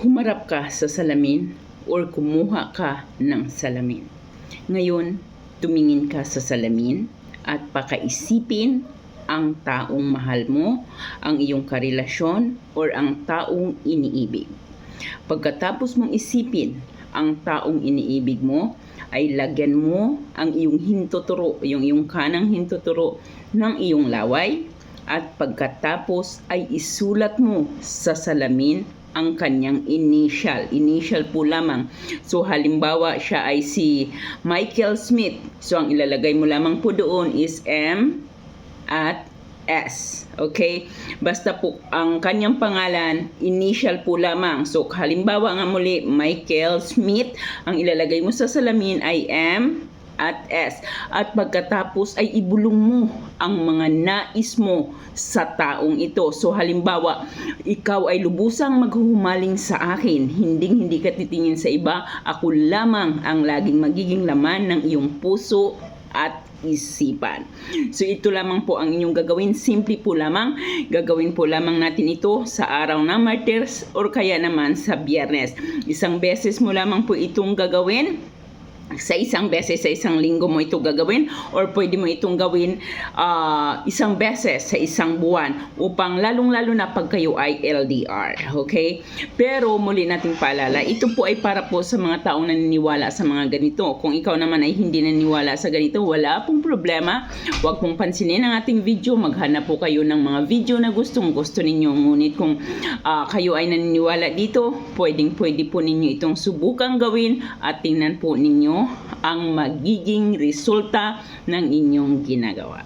humarap ka sa salamin or kumuha ka ng salamin. Ngayon, tumingin ka sa salamin at pakaisipin ang taong mahal mo, ang iyong karelasyon, or ang taong iniibig. Pagkatapos mong isipin ang taong iniibig mo, ay lagyan mo ang iyong hintuturo, yung iyong kanang hintuturo ng iyong laway at pagkatapos ay isulat mo sa salamin ang kanyang initial. Initial po lamang. So halimbawa siya ay si Michael Smith. So ang ilalagay mo lamang po doon is M at S. Okay? Basta po ang kanyang pangalan, initial po lamang. So halimbawa nga muli, Michael Smith, ang ilalagay mo sa salamin ay M at S. At pagkatapos ay ibulong mo ang mga nais mo sa taong ito. So halimbawa, ikaw ay lubusang maghuhumaling sa akin. Hindi hindi ka titingin sa iba. Ako lamang ang laging magiging laman ng iyong puso at isipan. So ito lamang po ang inyong gagawin. Simple po lamang. Gagawin po lamang natin ito sa araw ng martyrs or kaya naman sa biyernes. Isang beses mo lamang po itong gagawin sa isang beses sa isang linggo mo ito gagawin or pwede mo itong gawin ah, isang beses sa isang buwan upang lalong-lalo na pag kayo ay LDR. Okay? Pero muli nating paalala, ito po ay para po sa mga taong naniniwala sa mga ganito. Kung ikaw naman ay hindi naniniwala sa ganito, wala pong problema. Huwag pong pansinin ang ating video. Maghanap po kayo ng mga video na gustong gusto ninyo. Ngunit kung ah, kayo ay naniniwala dito, pwedeng pwede po ninyo itong subukang gawin at tingnan po ninyo ang magiging resulta ng inyong ginagawa.